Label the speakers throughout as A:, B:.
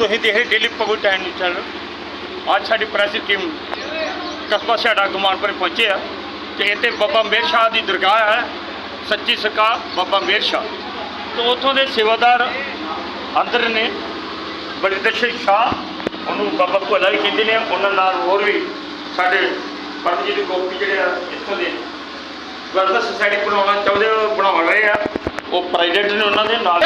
A: ਤੁਸੀਂ ਦੇਖ ਰਹੇ daily public time news channel ਅੱਜ ਸਾਡੀ ਪ੍ਰੈਸ ਟੀਮ ਕਸਬਾ ਸਾਡਾ ਗੁਮਾਨਪੁਰ ਪਹੁੰਚੇ ਆ ਤੇ ਇੱਥੇ ਬਾਬਾ ਮੇਰ ਸ਼ਾਹ ਦੀ ਦਰਗਾਹ ਹੈ। ਸੱਚੀ ਸਰਕਾਰ ਬਾਬਾ ਮੇਰ ਸ਼ਾਹ। ਤੇ ਉੱਥੋਂ ਦੇ ਸੇਵਾਦਾਰ ਅੰਦਰ ਨੇ ਬਲਦੇਸ਼ਰ ਸ਼ਾਹ, ਉਹਨੂੰ ਬਾਬਾ ਭੋਲਾ ਵੀ ਕਹਿੰਦੇ ਨੇ, ਉਹਨਾਂ ਨਾਲ ਹੋਰ ਵੀ ਸਾਡੇ ਪਰਮਜੀਤ ਗੋਪੀ ਜਿਹੜੇ ਆ, ਇੱਥੋਂ ਦੇ ਵੈਲਫੇਅਰ ਸੁਸਾਇਟੀ ਬਣਾਉਣਾ ਚਾਹੁੰਦੇ ਉਹ ਬਣਾਉਣ ਰਹੇ ਆ। ਉਹ ਪ੍ਰੈਜ਼ੀਡੈਂਟ ਨੇ ਉਹਨਾਂ ਦੇ ਨਾਲ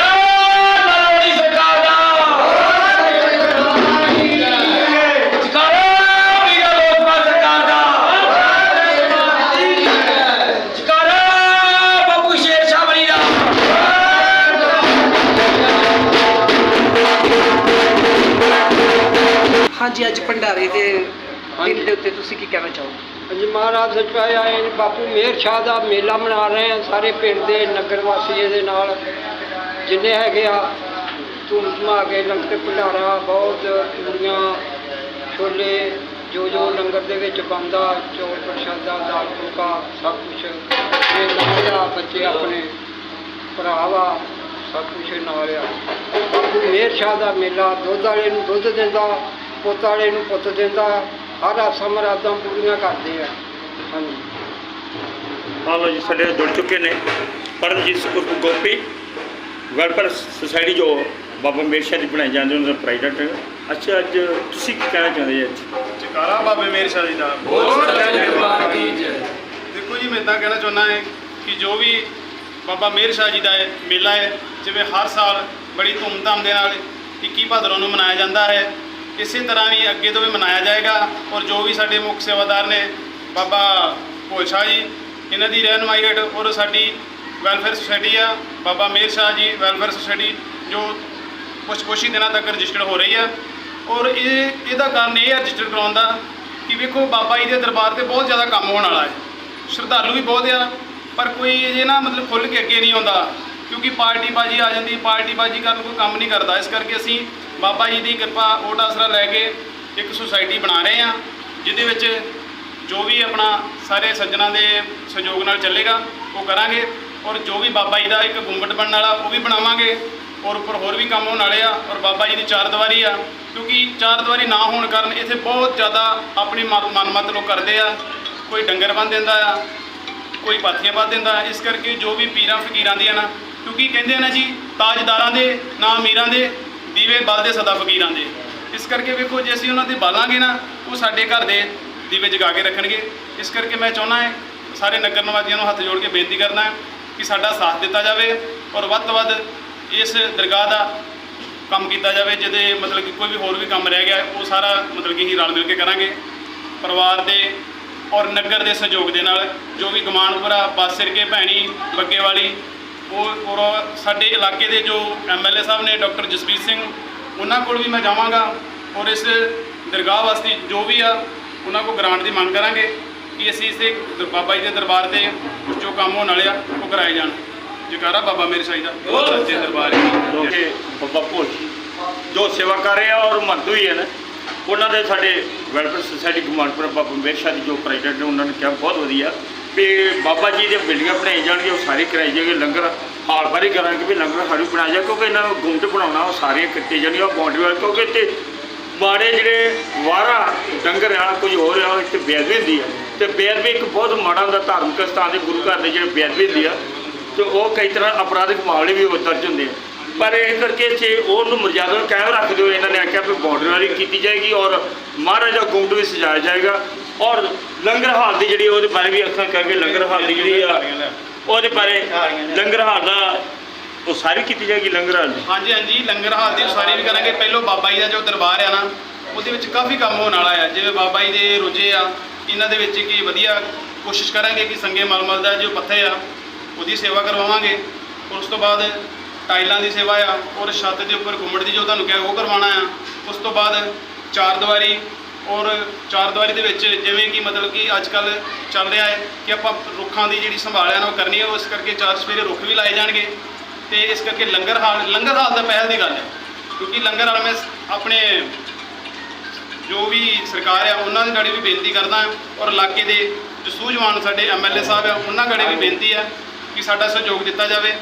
B: ਹਾਂਜੀ ਅੱਜ ਭੰਡਾਰੇ ਦੇ ਦਿਨ ਦੇ ਉੱਤੇ ਤੁਸੀਂ ਕੀ ਕਹਿਣਾ ਚਾਹੋਗੇ?
C: ਅੱਜ ਮਹਾਰਾਜ ਸਚਾਏ ਆਏ ਨੇ ਬਾਪੂ ਮੇਰ ਸ਼ਾਹ ਦਾ ਮੇਲਾ ਮਨਾ ਰਹੇ ਆ ਸਾਰੇ ਪਿੰਡ ਦੇ ਨਗਰ ਵਾਸੀ ਇਹਦੇ ਨਾਲ ਜਿੰਨੇ ਹੈਗੇ ਆ ਧੂਮ ਕੇ ਲੰਗਰ ਤੇ ਭੰਡਾਰਾ ਬਹੁਤ ਪੂਰੀਆਂ ਛੋਲੇ ਜੋ ਜੋ ਲੰਗਰ ਦੇ ਵਿੱਚ ਬੰਦਾ ਚੌਲ ਪ੍ਰਸ਼ਾਦਾ ਦਾਲ ਫੁਲਕਾ ਸਭ ਕੁਝ ਇਹ ਨਾਲ ਬੱਚੇ ਆਪਣੇ ਭਰਾ ਵਾ ਸਭ ਕੁਝ ਨਾਲ ਆ। ਬਾਪੂ ਮੇਰ ਸ਼ਾਹ ਦਾ ਮੇਲਾ ਦੁੱਧ ਵਾਲੇ ਨੂੰ ਦੁੱਧ ਦਿੰਦਾ ਪੁੱਤ ਵਾਲੇ ਨੂੰ ਪੁੱਤ ਦਿੰਦਾ ਹਰ ਆਸਾਂ ਮਰਾਦਾਂ ਪੂਰੀਆਂ ਕਰਦੇ ਆ। ਹਾਂਜੀ।
A: ਹਾਂ ਲੋ ਜੀ ਸਾਡੇ ਨਾਲ ਜੁੜ ਚੁੱਕੇ ਨੇ ਪਰਮਜੀਤ ਉਰਫ ਗੋਪੀ। ਵੈਲਫੇਅਰ ਸੁਸਾਇਟੀ ਜੋ ਬਾਬਾ ਮੇਰ ਸ਼ਾਹ ਦੀ ਬਣਾਈ ਜਾਂਦੀ ਉਹਨਾਂ ਦਾ ਪ੍ਰੈਜ਼ੀਡੈਂਟ ਅੱਛਾ ਅੱਜ ਤੁਸੀਂ ਕੀ ਕਹਿਣਾ ਚਾਹੁੰਦੇ ਜੀ ਅੱਜ?
D: ਜਕਾਰਾ ਬਾਬੇ ਮੇਰ ਸ਼ਾਹ ਜੀ ਦਾ। ਦੇਖੋ ਜੀ ਮੈਂ ਇਦਾਂ ਕਹਿਣਾ ਚਾਹੁੰਦਾ ਹਾਂ ਕਿ ਜੋ ਵੀ ਬਾਬਾ ਮੇਰ ਸ਼ਾਹ ਜੀ ਦਾ ਮੇਲਾ ਹੈ ਜਿਵੇਂ ਹਰ ਸਾਲ ਬੜੀ ਧੂਮਧਾਮ ਦੇ ਨਾਲ 21 ਭਾਦਰੋਂ ਨੂੰ ਮਨਾਇਆ ਜਾਂਦਾ ਹੈ। ਇਸੇ ਤਰ੍ਹਾਂ ਵੀ ਅੱਗੇ ਤੋਂ ਵੀ ਮਨਾਇਆ ਜਾਏਗਾ ਔਰ ਜੋ ਵੀ ਸਾਡੇ ਮੁੱਖ ਸੇਵਾਦਾਰ ਨੇ ਬਾਬਾ ਭੋਲ ਸ਼ਾਹ ਜੀ, ਇਹਨਾਂ ਦੀ ਰਹਿਨਮਾਈ ਹੇਠ ਔਰ ਸਾਡੀ ਵੈਲਫੇਅਰ ਸੁਸਾਇਟੀ ਆ, ਬਾਬਾ ਮੇਰ ਸ਼ਾਹ ਜੀ ਵੈਲਫੇਅਰ ਸੁਸਾਇਟੀ ਜੋ ਕੁਛ ਕੁਛ ਹੀ ਦਿਨਾਂ ਤੱਕ ਰਜਿਸਟਰਡ ਹੋ ਰਹੀ ਆ। ਔਰ ਇਹ, ਇਹਦਾ ਕਾਰਨ ਇਹ ਆ ਰਜਿਸਟਰ ਕਰਾਉਣ ਦਾ ਕਿ ਵੇਖੋ ਬਾਬਾ ਜੀ ਦੇ ਦਰਬਾਰ ਤੇ ਬਹੁਤ ਜ਼ਿਆਦਾ ਕੰਮ ਹੋਣ ਵਾਲਾ ਹੈ। ਸ਼ਰਧਾਲੂ ਵੀ ਬਹੁਤ ਆ, ਪਰ ਕੋਈ ਇਹ ਨਾ ਮਤਲਬ ਖੁੱਲ੍ਹ ਕੇ ਅੱਗੇ ਨਹੀਂ ਆਉਂਦਾ। ਕਿਉਂਕਿ ਪਾਰਟੀ ਬਾਜੀ ਆ ਜਾਂਦੀ ਪਾਰਟੀ ਬਾਜੀ ਕਰਨ ਕੋਈ ਕੰਮ ਨਹੀਂ ਕਰਦਾ। ਇਸ ਕਰਕੇ ਅਸੀਂ ਬਾਬਾ ਜੀ ਦੀ ਕਿਰਪਾ ਓਟ ਆਸਰਾ ਲੈ ਕੇ ਇੱਕ ਸੁਸਾਇਟੀ ਬਣਾ ਰਹੇ ਹਾਂ, ਜਿਹਦੇ ਵਿੱਚ ਜੋ ਵੀ ਆਪਣਾ ਸਾਰੇ ਸੱਜਣਾ ਦੇ ਸਹਿਯੋਗ ਨਾਲ ਚੱਲੇਗਾ, ਉਹ ਕਰਾਂਗੇ ਔਰ ਜੋ ਵੀ ਬਾਬਾ ਜੀ ਦਾ ਇੱਕ ਗੁੰਬਟ ਬਣਨ ਵਾਲਾ, ਉਹ ਵੀ ਬਣਾਵਾਂਗੇ ਔਰ ਉੱਪਰ ਹੋਰ ਵੀ ਕੰਮ ਹੋਣ ਵਾਲੇ ਆ ਔਰ ਬਾਬਾ ਜੀ ਦੀ ਚਾਰ ਦੀਵਾਰੀ ਆ। ਕਿਉਂਕਿ ਚਾਰ ਦੀਵਾਰੀ ਨਾ ਹੋਣ ਕਾਰਨ ਇੱਥੇ ਬਹੁਤ ਜ਼ਿਆਦਾ ਆਪਣੀ ਮਨ- ਮਨਮਤ ਲੋਕ ਕਰਦੇ ਆ, ਕੋਈ ਡੰਗਰ ਬੰਨ ਦਿੰਦਾ ਆ, ਕੋਈ ਪਾਥੀਆਂ ਪਾ ਦਿੰਦਾ ਇਸ ਕਰਕੇ ਜੋ ਵੀ ਪੀਰਾਂ, ਫਕੀਰਾਂ ਦੀਆਂ ਨਾ ਕਿਉਂਕਿ ਕਹਿੰਦੇ ਆ ਨਾ ਜੀ, ਤਾਜਦਾਰਾਂ ਦੇ, ਨਾ ਅਮੀਰਾਂ ਦੇ, ਦੀਵੇ ਬਲਦੇ ਸਦਾ ਫਕੀਰਾਂ ਦੇ। ਇਸ ਕਰਕੇ ਵੇਖੋ, ਜੇ ਅਸੀਂ ਉਹਨਾਂ ਦੇ ਬਾਲਾਂਗੇ ਨਾ, ਉਹ ਸਾਡੇ ਘਰ ਦੇ ਦੀਵੇ ਜਗਾ ਕੇ ਰੱਖਣਗੇ। ਇਸ ਕਰਕੇ ਮੈਂ ਚਾਹੁੰਦਾ ਹਾਂ, ਸਾਰੇ ਨਗਰ ਨਿਵਾਸੀਆਂ ਨੂੰ ਹੱਥ ਜੋੜ ਕੇ ਬੇਨਤੀ ਕਰਦਾ ਕਿ ਸਾਡਾ ਸਾਥ ਦਿੱਤਾ ਜਾਵੇ ਔਰ ਵੱਧ ਤੋਂ ਵੱਧ ਇਸ ਦਰਗਾਹ ਦਾ ਕੰਮ ਕੀਤਾ ਜਾਵੇ, ਜਿਹਦੇ ਮਤਲਬ ਕਿ ਕੋਈ ਵੀ ਹੋਰ ਵੀ ਕੰਮ ਰਹਿ ਗਿਆ, ਉਹ ਸਾਰਾ ਮਤਲਬ ਕਿ ਅਸੀਂ ਰਲ ਮਿਲ ਕੇ ਕਰਾਂਗੇ। ਪਰਿਵਾਰ ਦੇ ਔਰ ਨਗਰ ਦੇ ਸਹਿਯੋਗ ਦੇ ਨਾਲ ਜੋ ਵੀ ਗਮਾਨਪੁਰਾ ਬਾਸਿਰਕੇ ਭੈਣੀ, ਬੱਗੇ ਵਾਲੀ ਉਹ ਔਰ ਸਾਡੇ ਇਲਾਕੇ ਦੇ ਜੋ ਐਮਐਲਏ ਸਾਹਿਬ ਨੇ ਡਾਕਟਰ ਜਸਵੀਰ ਸਿੰਘ ਉਹਨਾਂ ਕੋਲ ਵੀ ਮੈਂ ਜਾਵਾਂਗਾ ਔਰ ਇਸ ਦਰਗਾਹ ਵਾਸਤੇ ਜੋ ਵੀ ਆ ਉਹਨਾਂ ਕੋਲ ਗ੍ਰਾਂਟ ਦੀ ਮੰਗ ਕਰਾਂਗੇ ਕਿ ਅਸੀਂ ਇਸੇ ਬਾਬਾ ਜੀ ਦੇ ਦਰਬਾਰ ਤੇ ਜੋ ਕੰਮ ਹੋਣ ਵਾਲੇ ਆ ਉਹ ਕਰਾਏ ਜਾਣ। ਜਕਾਰਾ ਬਾਬਾ ਮੇਰੇ ਸਾਈ ਦਾ। ਬਹੁਤ ਸੱਚੇ ਦਰਬਾਰ ਹੈ
A: ਕਿ ਬਾਬਾ ਭੋਲ ਜੋ ਸੇਵਾ ਕਰ ਰਹੇ ਔਰ ਮਰਦੂ ਹੀ ਹਨ ਉਹਨਾਂ ਦੇ ਸਾਡੇ ਵੈਲਫੇਅਰ ਸੁਸਾਇਟੀ ਗੁਮਾਨਪੁਰ ਬਾਬਾ ਮੇਰ ਸ਼ਾਹ ਦੀ ਜੋ ਪ੍ਰੈਜ਼ੀਡੈਂਟ ਨੇ ਉਹਨਾਂ ਨੇ ਕਿਹਾ ਬਹੁਤ ਵਧੀਆ। ਵੀ ਬਾਬਾ ਜੀ ਦੀਆਂ ਬਿਲਡਿੰਗਾਂ ਬਣਾਈ ਜਾਣਗੀਆਂ, ਉਹ ਸਾਰੇ ਕਰਾਈ ਜਾਣਗੇ ਲੰਗਰ ਹਾਲ ਬਾਰੇ ਕਰਾਂਗੇ ਵੀ ਲੰਗਰ ਸਾਰੂ ਬਣਾਇਆ ਜਾ ਕਿਉਂਕਿ ਇਹਨਾਂ ਨੂੰ ਗੁੰਮਟ ਬਣਾਉਣਾ, ਉਹ ਸਾਰੀਆਂ ਕੀਤੀਆਂ ਜਾਣਗੀਆਂ ਬਾਉਂਡਰੀ ਵਾਲ, ਕਿਉਂਕਿ ਇੱਥੇ ਮਾੜੇ ਜਿਹੜੇ ਵਾਰਾ, ਡੰਗਰ ਆ ਕੁਝ ਹੋਰ ਆ, ਇੱਥੇ ਬੇਅਦਬੀ ਹੁੰਦੀ ਆ। ਤੇ ਬੇਅਦਬੀ ਇੱਕ ਬਹੁਤ ਮਾੜਾ ਹੁੰਦਾ, ਧਾਰਮਿਕ ਸਥਾਨ ਦੇ ਗੁਰੂ ਘਰ ਦੇ ਜਿਹੜੇ ਬੇਅਦਬੀ ਹੁੰਦੀ ਆ, ਤੇ ਉਹ ਕਈ ਤਰ੍ਹਾਂ ਅਪਰਾਧਿਕ ਮਾਮਲੇ ਵੀ ਉਹ ਦਰਜ ਹੁੰਦੇ ਆ। ਪਰ ਇਹ ਕਰਕੇ ਜੇ ਉਹਨੂੰ ਮਰਜ਼ਾਦਾ ਨੂੰ ਕਾਇਮ ਰੱਖਦੇ ਹੋਏ ਇਹਨਾਂ ਨੇ ਆਖਿਆ ਵੀ ਬਾਉਂਡਰੀ ਵਾਲੀ ਕੀਤੀ ਜਾਏਗੀ ਔਰ ਮਹਾਰਾਜਾ ਗੁੰਡ ਵੀ ਸਜਾਇਆ ਜਾਏਗਾ। ਔਰ ਲੰਗਰ ਹਾਲ ਦੀ ਜਿਹੜੀ ਉਹਦੇ ਬਾਰੇ ਵੀ ਅੱਖਾਂ ਕਰਕੇ ਲੰਗਰ ਹਾਲ ਦੀ ਜਿਹੜੀ ਆ ਉਹਦੇ ਬਾਰੇ ਲੰਗਰ ਹਾਲ ਦਾ ਉਹ ਸਾਰੀ ਕੀਤੀ ਜਾਏਗੀ ਲੰਗਰ ਹਾਲ ਦੀ?
D: ਹਾਂਜੀ ਹਾਂਜੀ ਲੰਗਰ ਹਾਲ ਦੀ ਉਸਾਰੀ ਵੀ ਕਰਾਂਗੇ। ਪਹਿਲੋਂ ਬਾਬਾ ਜੀ ਦਾ ਜੋ ਦਰਬਾਰ ਆ ਨਾ ਉਹਦੇ ਵਿੱਚ ਕਾਫੀ ਕੰਮ ਹੋਣ ਵਾਲਾ ਆ। ਜਿਵੇਂ ਬਾਬਾ ਜੀ ਦੇ ਰੋਜੇ ਆ ਇਹਨਾਂ ਦੇ ਵਿੱਚ ਕੀ ਵਧੀਆ ਕੋਸ਼ਿਸ਼ ਕਰਾਂਗੇ ਕਿ ਸੰਗੇ ਮਲਮਲ ਦਾ ਜੋ ਪੱਥੇ ਆ ਉਹਦੀ ਸੇਵਾ ਕਰਵਾਵਾਂਗੇ। ਉਸ ਤੋਂ ਬਾਅਦ ਟਾਈਲਾਂ ਦੀ ਸੇਵਾ ਆ ਔਰ ਛੱਤ ਦੇ ਉੱਪਰ ਗੁੰਮਟ ਦੀ ਜੋ ਤੁਹਾਨੂੰ ਕਿਹਾ ਉਹ ਕਰਵਾਉਣਾ ਆ। ਉਸ ਤੋਂ ਬਾਅਦ ਚਾਰ ਦੀਵਾਰੀ ਔਰ ਚਾਰਦਵਾਰੀ ਦੇ ਵਿੱਚ ਜਿਵੇਂ ਕਿ ਮਤਲਬ ਕਿ ਅੱਜ ਕੱਲ ਚੱਲ ਰਿਹਾ ਹੈ ਕਿ ਆਪਾਂ ਰੁੱਖਾਂ ਦੀ ਜਿਹੜੀ ਸੰਭਾਲ ਹੈ ਨਾ ਉਹ ਕਰਨੀ ਹੈ, ਉਸ ਕਰਕੇ ਚਾਰ ਸਵੇਰੇ ਰੁੱਖ ਵੀ ਲਾਏ ਜਾਣਗੇ ਤੇ ਇਸ ਕਰਕੇ ਲੰਗਰ ਹਾਲ ਲੰਗਰ ਹਾਲ ਦਾ ਪਹਿਲ ਦੀ ਗੱਲ ਹੈ। ਕਿਉਂਕਿ ਲੰਗਰ ਹਾਲ ਮੈਂ ਆਪਣੇ ਜੋ ਵੀ ਸਰਕਾਰ ਹੈ ਉਹਨਾਂ ਦੇ ਗਾੜੀ ਵੀ ਬੇਨਤੀ ਕਰਦਾ ਹਾਂ ਔਰ ਇਲਾਕੇ ਦੇ ਜੋ ਸੂਝਵਾਨ ਸਾਡੇ ਐਮਐਲਏ ਸਾਹਿਬ ਆ, ਉਹਨਾਂ ਗਾੜੀ ਵੀ ਬੇਨਤੀ ਹੈ ਕਿ ਸਾਡਾ ਸਹਿਯੋਗ ਦਿੱਤਾ ਜਾਵੇ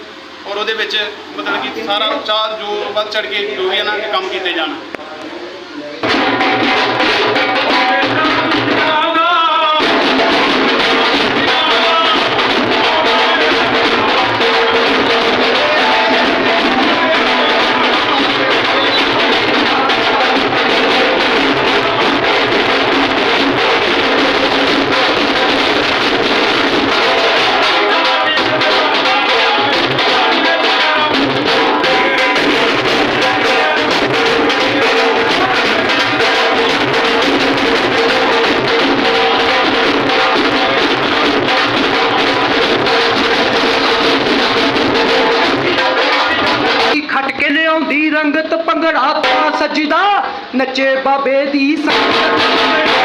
D: ਔਰ ਉਹਦੇ ਵਿੱਚ ਮਤਲਬ ਕਿ ਸਾਰਾ ਚਾਰ ਜੋ ਵੱਧ ਚੜ ਕੇ ਜੋ ਵੀ ਹੈ ਨਾ ਇਹ ਕੰਮ ਕੀਤੇ ਜਾਣ।
B: ਭੰਗੜਾ ਪਾ ਸਜਦਾ ਨੱਚੇ ਬਾਬੇ ਦੀ ਸੰਗਤ।